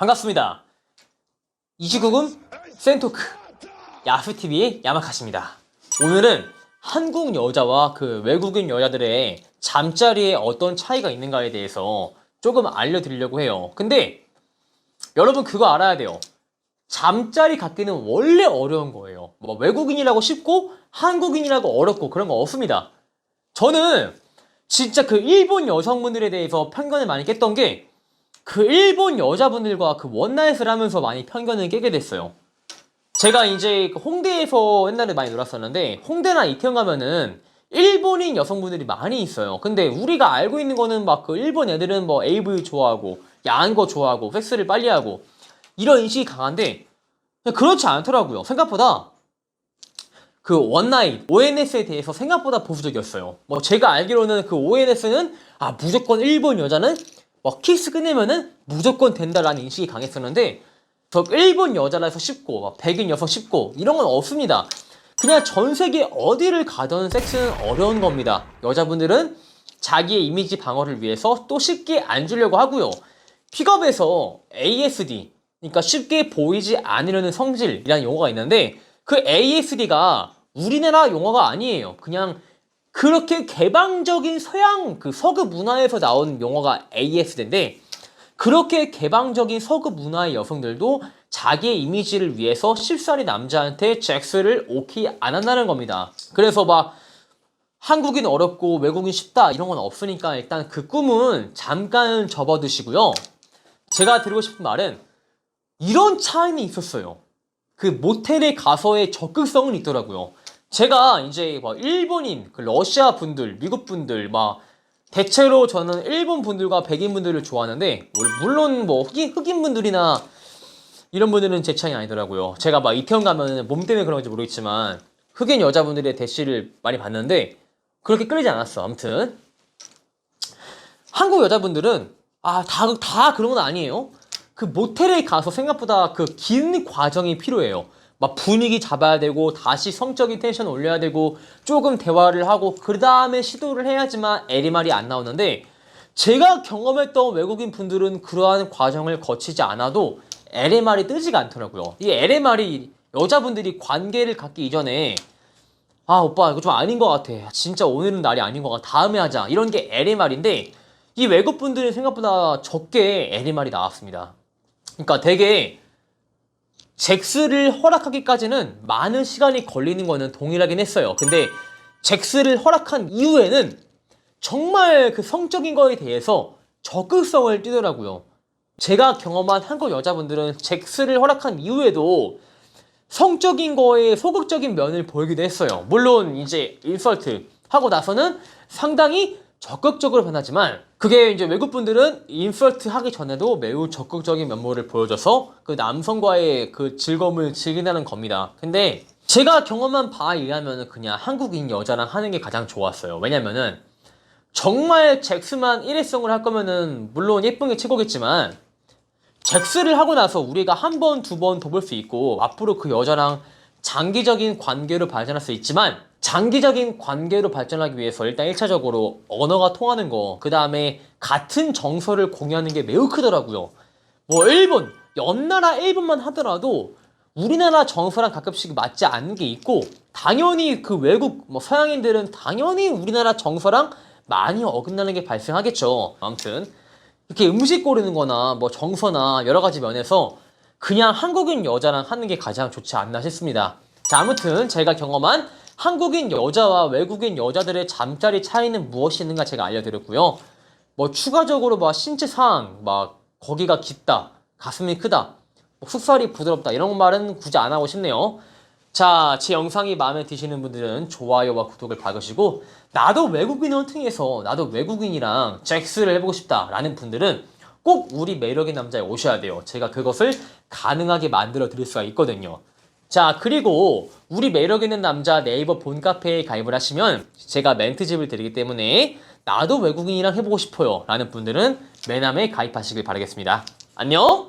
반갑습니다. 이시국은 센토크 야수TV의 야마카시입니다. 오늘은 한국 여자와 그 외국인 여자들의 잠자리에 어떤 차이가 있는가에 대해서 조금 알려드리려고 해요. 근데 여러분 그거 알아야 돼요. 잠자리 갖기는 원래 어려운 거예요. 뭐 외국인이라고 쉽고 한국인이라고 어렵고 그런 거 없습니다. 저는 진짜 그 일본 여성분들에 대해서 편견을 많이 깼던 게 그 일본 여자분들과 그 원나잇을 하면서 많이 편견을 깨게 됐어요. 제가 이제 그 홍대에서 옛날에 많이 놀았었는데 홍대나 이태원 가면은 일본인 여성분들이 많이 있어요. 근데 우리가 알고 있는 거는 막 그 일본 애들은 뭐 AV 좋아하고 야한 거 좋아하고 섹스를 빨리 하고 이런 인식이 강한데 그렇지 않더라고요. 생각보다 그 원나잇 ONS에 대해서 생각보다 보수적이었어요. 뭐 제가 알기로는 그 ONS는 아 무조건 일본 여자는 뭐 키스 끝내면은 무조건 된다라는 인식이 강했었는데 저 일본 여자라서 쉽고 막 백인 여성 쉽고 이런 건 없습니다. 그냥 전 세계 어디를 가던 섹스는 어려운 겁니다. 여자분들은 자기의 이미지 방어를 위해서 또 쉽게 안 주려고 하고요. 픽업에서 ASD, 그러니까 쉽게 보이지 않으려는 성질이라는 용어가 있는데 그 ASD가 우리나라 용어가 아니에요. 그냥 그렇게 개방적인 서양 그 서구 문화에서 나온 용어가 ASD인데 그렇게 개방적인 서구 문화의 여성들도 자기의 이미지를 위해서 쉽사리 남자한테 잭스를 오케이 안 한다는 겁니다. 그래서 막 한국인 어렵고 외국인 쉽다 이런 건 없으니까 일단 그 꿈은 잠깐 접어두시고요. 제가 드리고 싶은 말은 이런 차이는 있었어요. 그 모텔에 가서의 적극성은 있더라고요. 제가 이제 뭐 일본인, 그 러시아 분들, 미국 분들 막 대체로 저는 일본 분들과 백인 분들을 좋아하는데 물론 뭐 흑인, 흑인 분들이나 이런 분들은 제 차이 아니더라고요. 제가 막 이태원 가면 몸 때문에 그런지 모르겠지만 흑인 여자분들의 대시를 많이 봤는데 그렇게 끌리지 않았어. 아무튼 한국 여자분들은 아다다 그런 건 아니에요. 그 모텔에 가서 생각보다 그 긴 과정이 필요해요. 막 분위기 잡아야 되고 다시 성적인 텐션 올려야 되고 조금 대화를 하고 그 다음에 시도를 해야지만 에리말이 안 나오는데 제가 경험했던 외국인 분들은 그러한 과정을 거치지 않아도 LMR이 뜨지가 않더라고요. 이 LMR이 여자분들이 관계를 갖기 이전에 아 오빠 이거 좀 아닌 것 같아. 진짜 오늘은 날이 아닌 것 같아. 다음에 하자. 이런 게 LMR인데 이 외국 분들은 생각보다 적게 LMR이 나왔습니다. 그러니까 되게 잭스를 허락하기까지는 많은 시간이 걸리는 거는 동일하긴 했어요. 근데 잭스를 허락한 이후에는 정말 그 성적인 거에 대해서 적극성을 띠더라고요. 제가 경험한 한국 여자분들은 잭스를 허락한 이후에도 성적인 거에 소극적인 면을 보이기도 했어요. 물론 이제 인설트 하고 나서는 상당히 적극적으로 변하지만 그게 이제 외국 분들은 인설트 하기 전에도 매우 적극적인 면모를 보여줘서 그 남성과의 그 즐거움을 즐긴다는 겁니다. 근데 제가 경험한 바에 의하면 그냥 한국인 여자랑 하는 게 가장 좋았어요. 왜냐면은 정말 잭스만 일회성을 할 거면은 물론 예쁜 게 최고겠지만 잭스를 하고 나서 우리가 한 번, 두 번 더 볼 수 있고 앞으로 그 여자랑 장기적인 관계로 발전할 수 있지만 장기적인 관계로 발전하기 위해서 일단 1차적으로 언어가 통하는 거, 그 다음에 같은 정서를 공유하는 게 매우 크더라고요. 뭐 일본, 연나라 일본만 하더라도 우리나라 정서랑 가끔씩 맞지 않는 게 있고 당연히 그 외국 뭐 서양인들은 당연히 우리나라 정서랑 많이 어긋나는 게 발생하겠죠. 아무튼 이렇게 음식 고르는 거나 뭐 정서나 여러 가지 면에서 그냥 한국인 여자랑 하는 게 가장 좋지 않나 싶습니다. 자, 아무튼 제가 경험한 한국인 여자와 외국인 여자들의 잠자리 차이는 무엇이 있는가 제가 알려드렸고요. 뭐 추가적으로 막 신체상 막 거기가 깊다, 가슴이 크다, 뭐 숙살이 부드럽다 이런 말은 굳이 안 하고 싶네요. 자, 제 영상이 마음에 드시는 분들은 좋아요와 구독을 박으시고 나도 외국인 헌팅에서 나도 외국인이랑 잭스를 해보고 싶다라는 분들은 꼭 우리 매력의 남자에 오셔야 돼요. 제가 그것을 가능하게 만들어 드릴 수가 있거든요. 자, 그리고 우리 매력 있는 남자 네이버 본카페에 가입을 하시면 제가 멘트집을 드리기 때문에 나도 외국인이랑 해보고 싶어요 라는 분들은 매남에 가입하시길 바라겠습니다. 안녕!